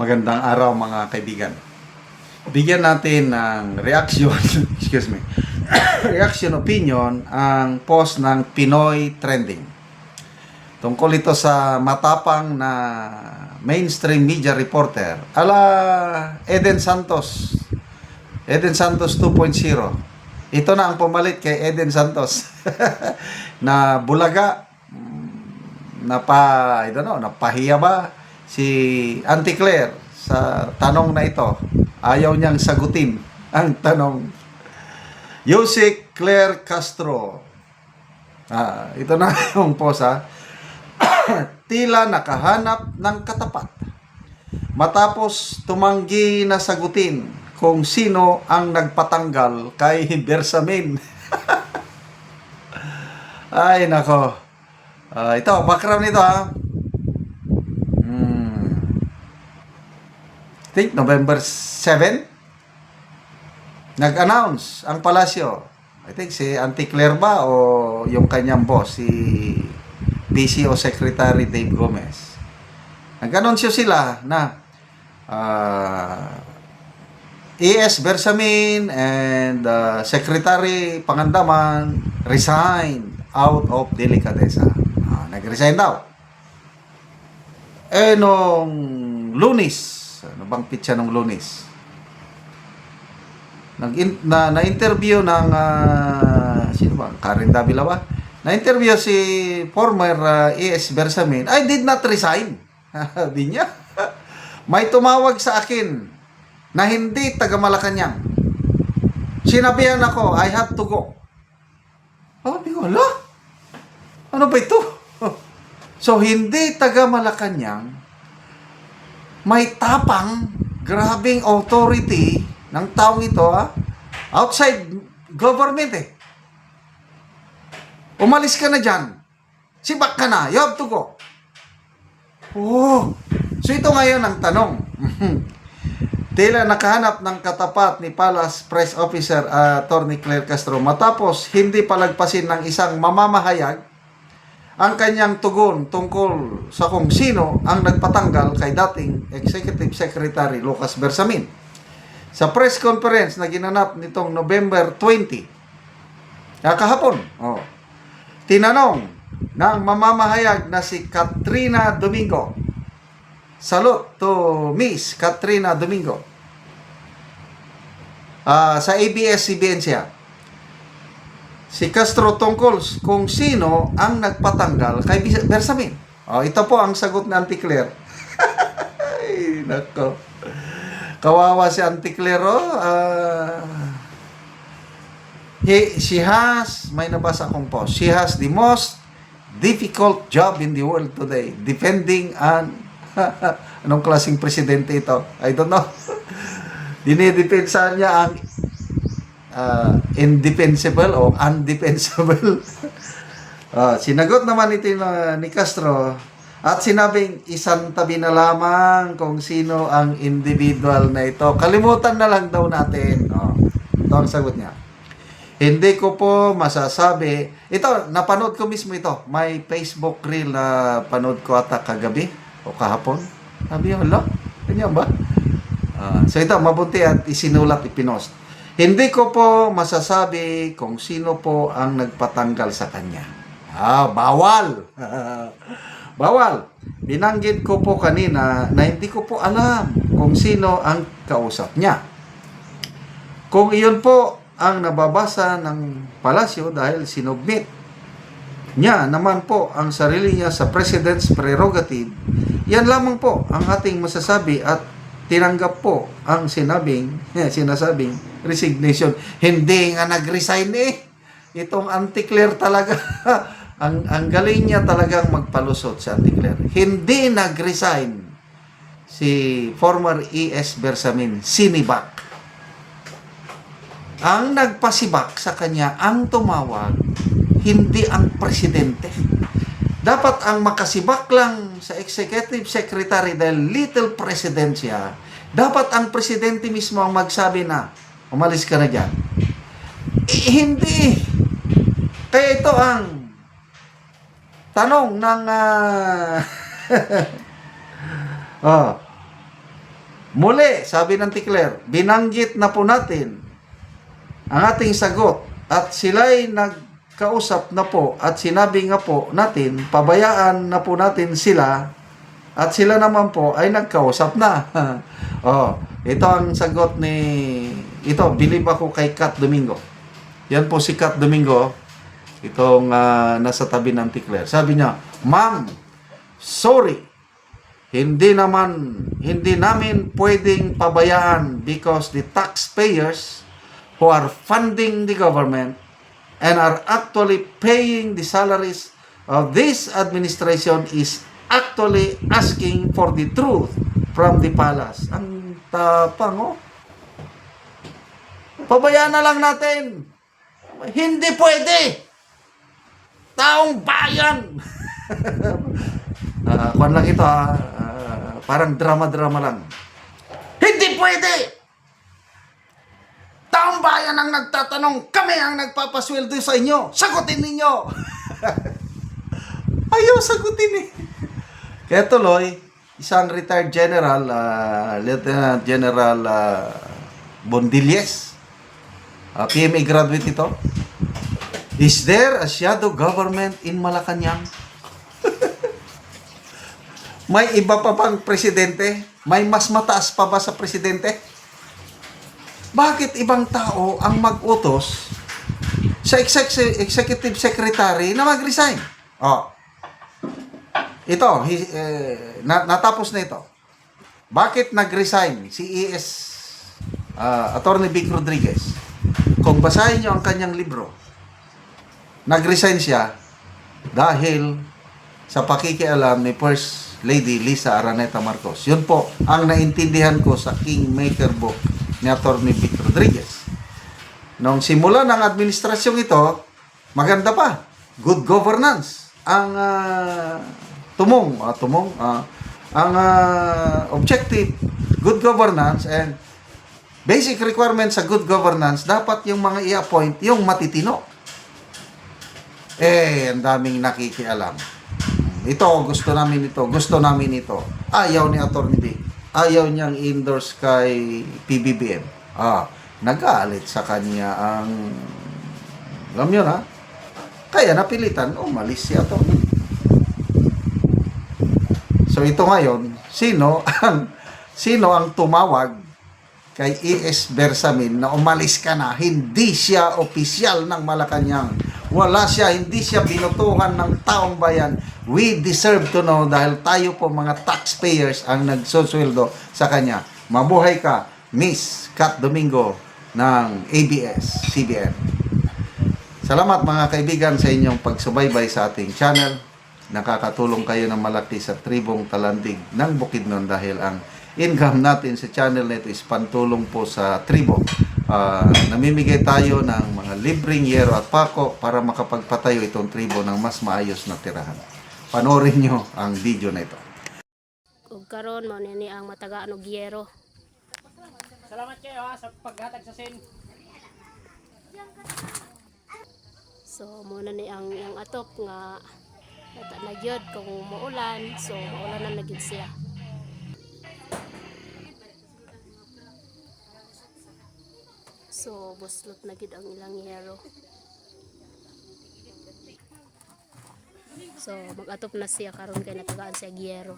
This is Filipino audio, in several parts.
Magandang araw mga kaibigan. Bigyan natin ng reaction, excuse me, reaction opinion ang post ng Pinoy Trending. Tungkol ito sa matapang na mainstream media reporter ala Eden Santos. Eden Santos 2.0. Ito na ang pumalit kay Eden Santos. na bulaga mm, napa I don't know, napahiya ba si Auntie Claire sa tanong na ito. Ayaw niyang sagutin ang tanong. Yusik Claire Castro. Ah, ito na yung post ha. Tila nakahanap ng katapat. Matapos tumanggi na sagutin kung sino ang nagpatanggal kay Bersamin. Ay, nako. Ah, ito, background nito ha. Hmm. I think November 7 nag-announce ang palasyo. I think si Auntie Claire ba o yung kanyang boss, si PCO Secretary Dave Gomez. Nag-announce sila na ah, ES Bersamin and uh, Secretary Pangandaman resigned out of delicadeza. Ah, nag-resign daw. Eh, nung lunis, ano bang pitsa nung lunis? Nag na na-interview ng ah, sino ba? Karen Davila ba? Na-interview si former ah, ES Bersamin. I did not resign. Sabi niya. May tumawag sa akin na hindi taga Malacanang. Sinabihan ako, I have to go. Sabi ko, ala? Ano ba ito? So, hindi taga Malacanang, may tapang, grabing authority ng taong ito, ah, outside government eh. Umalis ka na dyan. Sibak ka na. You have to go. Oh. So, ito ngayon ang tanong. Tila nakahanap ng katapat ni Palace Press Officer uh, Attorney Claire Castro matapos hindi palagpasin ng isang mamamahayag ang kanyang tugon tungkol sa kung sino ang nagpatanggal kay dating Executive Secretary Lucas Bersamin. Sa press conference na ginanap nitong November 20, ah, kahapon, oh, tinanong ng mamamahayag na si Katrina Domingo. Salute to Miss Katrina Domingo. Ah, sa ABS-CBN siya. Si Castro tungkol kung sino ang nagpatanggal kay Bersamin. Oh, ito po ang sagot ni Auntie Claire. Ay, nako. Kawawa si Auntie Claire, oh. Ah, he, she has, may nabasa akong post, she has the most difficult job in the world today, depending on anong klaseng presidente ito. I don't know. Dinidepensa niya ang uh, indefensible o undefensible. Ah, sinagot naman ito na- ni Castro at sinabing isang tabi na lamang kung sino ang individual na ito. Kalimutan na lang daw natin. Oh, ito ang sagot niya. Hindi ko po masasabi. Ito, napanood ko mismo ito. May Facebook reel na panood ko ata kagabi o kahapon. Sabi hala, ganyan ba? Ah, so ito, mabuti at isinulat, ipinost. Hindi ko po masasabi kung sino po ang nagpatanggal sa kanya. Ah, bawal. bawal. Binanggit ko po kanina na hindi ko po alam kung sino ang kausap niya. Kung iyon po ang nababasa ng palasyo dahil sinubmit niya naman po ang sarili niya sa President's prerogative, yan lamang po ang ating masasabi at tinanggap po ang sinabing, sinasabing resignation. Hindi nga nag-resign eh. Itong anti-Claire talaga. ang, ang galing niya talagang magpalusot si anti-Claire. Hindi nag-resign si former ES Bersamin, sinibak. Ang nagpasibak sa kanya, ang tumawag, hindi ang presidente. Dapat ang makasibak lang sa executive secretary dahil little president dapat ang presidente mismo ang magsabi na, umalis ka na dyan. Eh, hindi. Kaya ito ang tanong ng ah, oh, Muli, sabi ng Tikler, binanggit na po natin ang ating sagot at sila'y nagkausap na po at sinabi nga po natin, pabayaan na po natin sila at sila naman po ay nagkausap na. oh, ito ang sagot ni ito, believe ako kay Kat Domingo. Yan po si Kat Domingo, itong ah, nasa tabi ng Tikler. Sabi niya, Ma'am, sorry, hindi naman, hindi namin pwedeng pabayaan because the taxpayers who are funding the government and are actually paying the salaries of this administration is actually asking for the truth from the palace. Ang tapang, oh. Pabayaan na lang natin. Hindi pwede. Taong bayan. Ah, kwan lang ito ah. Ah, parang drama-drama lang. Hindi pwede! Taong bayan ang nagtatanong, kami ang nagpapasweldo sa inyo. Sagutin ninyo! Ayaw sagutin eh. Kaya tuloy, isang retired general, ah, Lieutenant General uh, Bondilles, ah, PMA graduate ito, Is there a shadow government in Malacanang? May iba pa bang presidente? May mas mataas pa ba sa presidente? Bakit ibang tao ang mag-utos sa exec- executive secretary na mag-resign? Oh. Ito, hi- eh, na- natapos na ito. Bakit nag-resign si ES ah, Attorney Vic Rodriguez? Kung basahin niyo ang kanyang libro, nag-resign siya dahil sa pakikialam ni First Lady Lisa Araneta Marcos. Yun po ang naintindihan ko sa Kingmaker book ni Atty. Vic Rodriguez. Nung simula ng administrasyong ito, maganda pa. Good governance. Ang ah, tumong, ah, tumong, ah, ang ah, objective, good governance and basic requirements sa good governance, dapat yung mga i-appoint, yung matitino. Eh, ang daming nakikialam. Ito, gusto namin ito, gusto namin ito. Ayaw ni Atty. Vic. Ayaw niyang endorse kay PBBM. Ah, nagalit sa kanya ang alam yun ha? Kaya napilitan, umalis si Atty. Vic. So ito ngayon, sino ang sino ang tumawag kay ES Bersamin na umalis ka na, hindi siya opisyal ng Malacanang. Wala siya, hindi siya binutuhan ng taong bayan. We deserve to know dahil tayo po mga taxpayers ang nagsusweldo sa kanya. Mabuhay ka, Miss Kat Domingo ng ABS-CBN. Salamat mga kaibigan sa inyong pagsubaybay sa ating channel. Nakakatulong kayo ng malaki sa tribong talandig ng Bukidnon dahil ang income natin sa channel na ito is pantulong po sa tribo. Ah, namimigay tayo ng mga libreng yero at pako para makapagpatayo itong tribo ng mas maayos na tirahan. Panoorin nyo ang video na ito. ug karon mo ni ang matagaan og yero. Salamat kayo ha sa paghatag sa sin. So muna ni ang yang atop nga nata na gyud kung muulan, so maulan na gid siya. So buslot na gid ang ilang yero. So mag-atop na siya karon kay natagaan siya gyero.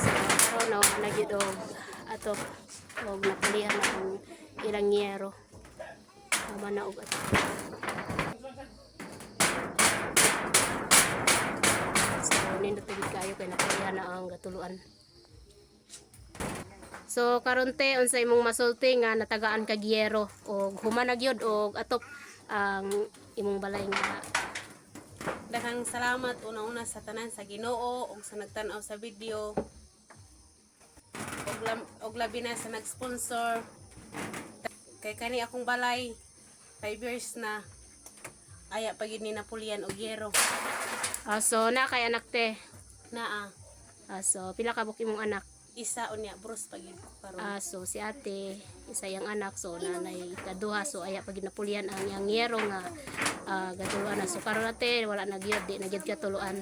So, karon na na gyud og ato og napalihan na ang ilang yero. Tama na og ato. So, gyud kayo kay napalihan na ang gatuluan. So karon te unsa imong masulti nga natagaan kag yero og human na gyud og atop ang imong balay nga Daghang salamat una-una sa tanan sa Ginoo ug sa nagtan-aw sa video. Og, labi na sa nag-sponsor. Kay kani akong balay 5 years na aya pa gid ni Napoleon og yero. Ah, so na kay anak te. Naa Ah, so pila ka buki mong anak? isa unya bros pa gid ko karon. Ah, so si ate, isa yang anak, so nanay ikaduha, so aya pag ginapulian ang yang yero nga ah, gatuluan na. So karon ate, wala na gyud, di na gyud katuluan.